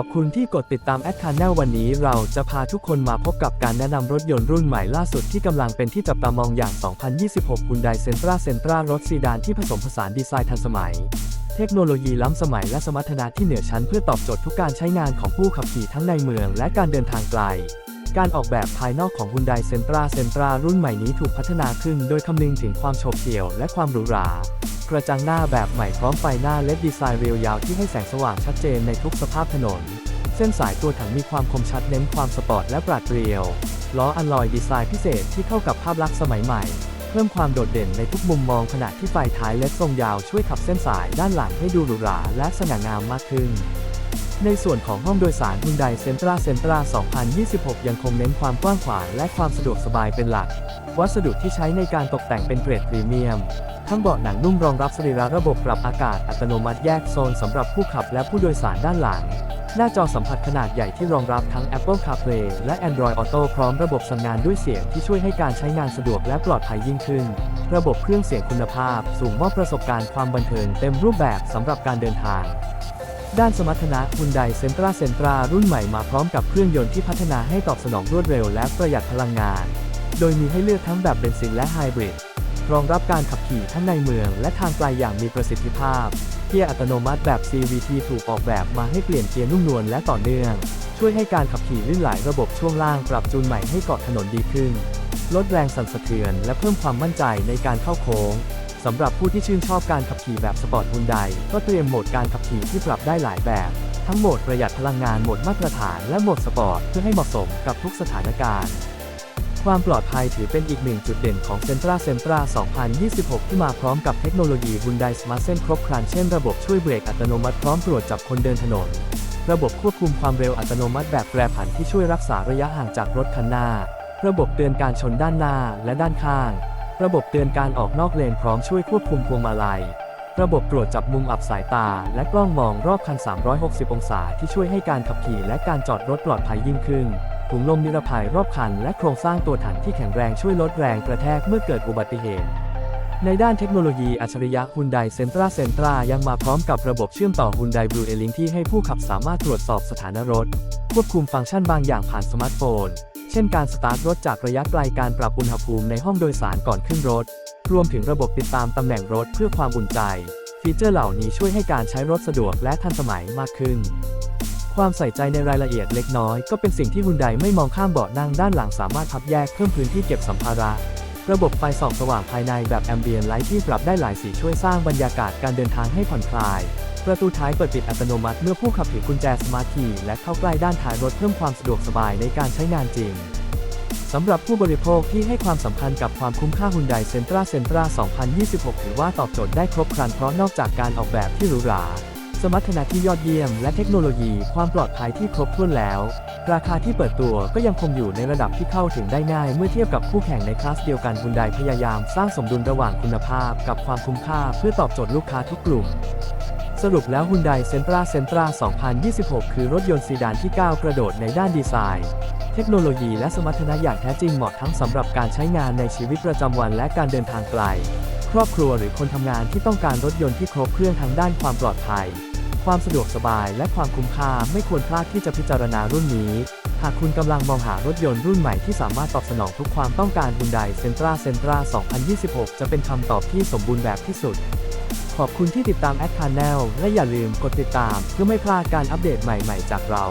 ขอบคุณที่กดติดตามแอดคานแนลวันนี้เราจะพาทุกคนมาพบกับการแนะนำรถยนต์รุ่นใหม่ล่าสุดที่กำลังเป็นที่จับตามองอย่าง 2026 Hyundai Sentra Sentra รถซีดานที่ผสมผสานดีไซน์ทันสมัย เทคโนโลยีล้ำสมัยและสมรรถนะที่เหนือชั้นเพื่อตอบโจทย์ทุกการใช้งานของผู้ขับขี่ทั้งในเมืองและการเดินทางไกล การออกแบบภายนอกของ Hyundai Sentra Sentra รุ่นใหม่นี้ถูกพัฒนาขึ้นโดยคำนึงถึงความโฉบเฉี่ยวและความหรูหรากระจังหน้าแบบใหม่พร้อมไฟหน้าเลดดีไซน์เรียวยาวที่ให้แสงสว่างชัดเจนในทุกสภาพถนน เส้นสายตัวถังมีความคมชัดเน้นความสปอร์ตและปราดเปรียว ล้ออัลลอยดีไซน์พิเศษที่เข้ากับภาพลักษณ์สมัยใหม่ เพิ่มความโดดเด่นในทุกมุมมองขณะที่ไฟท้ายเล็ดทรงยาวช่วยขับเส้นสายด้านหลังให้ดูหรูหราและสง่างามมากขึ้น ในส่วนของห้องโดยสาร Hyundai Sentra Sentra 2026 ยังคงเน้นความกว้างขวางและความสะดวกสบายเป็นหลัก วัสดุที่ใช้ในการตกแต่งเป็นเกรดพรีเมียม ทั้งเบาะหนังนุ่มรองรับสรีระระบบปรับอากาศอัตโนมัติแยกโซนสำหรับผู้ขับและผู้โดยสารด้านหลัง หน้าจอสัมผัสขนาดใหญ่ที่รองรับทั้ง Apple CarPlay และ Android Auto พร้อมระบบสั่งงานด้วยเสียงที่ช่วยให้การใช้งานสะดวกและปลอดภัยยิ่งขึ้น ระบบเครื่องเสียงคุณภาพ สูงมอบประสบการณ์ความบันเทิงเต็มรูปแบบสำหรับการเดินทาง ด้านสมรรถนะ Hyundai Sentra Sentra รุ่นใหม่มาพร้อมกับเครื่องยนต์ที่พัฒนาให้ตอบสนองรวดเร็วและประหยัดพลังงาน โดยมีให้เลือกทั้งแบบเบนซินและไฮบริด รองรับการขับขี่ทั้งในเมืองและทางไกลอย่างมีประสิทธิภาพ เกียร์อัตโนมัติแบบ CVT ถูกออกแบบมาให้เปลี่ยนเกียร์นุ่มนวลและต่อเนื่อง ช่วยให้การขับขี่ลื่นไหลระบบช่วงล่างปรับจูนใหม่ให้เกาะถนนดีขึ้น ลดแรงสั่นสะเทือน และเพิ่มความมั่นใจในการเข้าโค้ง สำหรับผู้ที่ชื่นชอบการขับขี่แบบสปอร์ตฮุนไดก็เตรียมโหมดการขับขี่ที่ปรับได้หลายแบบ ทั้งโหมดประหยัดพลังงานโหมดมาตรฐานและโหมดสปอร์ตเพื่อให้เหมาะสมกับทุกสถานการณ์ความปลอดภัยถือเป็นอีกหนึ่งจุดเด่นของ Sentra Sentra 2026 ที่มาพร้อมกับเทคโนโลยี Hyundai Smart Sense ครบครันเช่นระบบช่วยเบรกอัตโนมัติพร้อมตรวจจับคนเดินถนน ระบบควบคุมความเร็วอัตโนมัติแบบแปรผันที่ช่วยรักษาระยะห่างจากรถคันหน้า ระบบเตือนการชนด้านหน้าและด้านข้าง ระบบเตือนการออกนอกเลนพร้อมช่วยควบคุมพวงมาลัย ระบบตรวจจับมุมอับสายตา และกล้องมองรอบคัน 360 องศาที่ช่วยให้การขับขี่และการจอดรถปลอดภัยยิ่งขึ้นถุงลมนิรภัยรอบคันและโครงสร้างตัวถังที่แข็งแรงช่วยลดแรงกระแทกเมื่อเกิดอุบัติเหตุในด้านเทคโนโลยีอัจฉริยะ Hyundai Sentra Sentra ยังมาพร้อมกับระบบเชื่อมต่อ Hyundai Blue A-Link ที่ให้ผู้ขับสามารถตรวจสอบสถานะรถ ควบคุมฟังก์ชันบางอย่างผ่านสมาร์ทโฟน ช่นการสตาร์ทรถจากระยะไกลการปรับอุณหภูมิในห้องโดยสารก่อนขึ้นรถ รวมถึงระบบติดตามตำแหน่งรถเพื่อความอุ่นใจ ฟีเจอร์เหล่านี้ช่วยให้การใช้รถสะดวกและทันสมัยมากขึ้น ความใส่ใจในรายละเอียดเล็กน้อย ก็เป็นสิ่งที่ฮุนไดไม่มองข้ามเบาะนั่งด้านหลังสามารถพับแยกเพิ่มพื้นที่เก็บสัมภาระระบบไฟส่องสว่างภายในแบบแอมเบียนไลท์ที่ปรับได้หลายสีช่วยสร้างบรรยากาศการเดินทางให้ผ่อนคลาย ประตูท้ายเปิดปิดอัตโนมัติเมื่อผู้ขับถือกุญแจสมาร์ทคีย์และเข้าใกล้ด้านท้ายรถเพิ่มความสะดวกสบายในการใช้งานจริงสำหรับผู้บริโภคที่ให้ความสำคัญกับความคุ้มค่า Hyundai Sentra Sentra 2026 ถือว่าตอบโจทย์ได้ครบครันเพราะนอกจากการออกแบบที่หรูหรา สมรรถนะที่ยอดเยี่ยม และเทคโนโลยีความปลอดภัยที่ครบถ้วนแล้ว ราคาที่เปิดตัวก็ยังคงอยู่ในระดับที่เข้าถึงได้ง่ายเมื่อเทียบกับคู่แข่งในคลาสเดียวกัน Hyundai พยายามสร้างสมดุลระหว่างคุณภาพ กับความคุ้มค่าเพื่อตอบโจทย์ลูกค้าทุกกลุ่ม สรุปแล้ว Hyundai Sentra Sentra 2026 คือรถยนต์ซีดานที่ก้าวกระโดดในด้านดีไซน์ เทคโนโลยีและสมรรถนะอย่างแท้จริงเหมาะทั้งสำหรับการใช้งานในชีวิตประจำวันและการเดินทางไกล ครอบครัวหรือคนทำงานที่ต้องการรถยนต์ที่ครบเครื่องทั้งด้านความปลอดภัย ความสะดวกสบายและความคุ้มค่าไม่ควรพลาดที่จะพิจารณารุ่นนี้ หากคุณกำลังมองหารถยนต์รุ่นใหม่ที่สามารถตอบสนองทุกความต้องการ Hyundai Sentra Sentra 2026 จะเป็นคำตอบที่สมบูรณ์แบบที่สุด ขอบคุณที่ติดตามแอดคาแนลและอย่าลืมกดติดตามเพื่อไม่พลาดการอัปเดตใหม่ๆจากเรา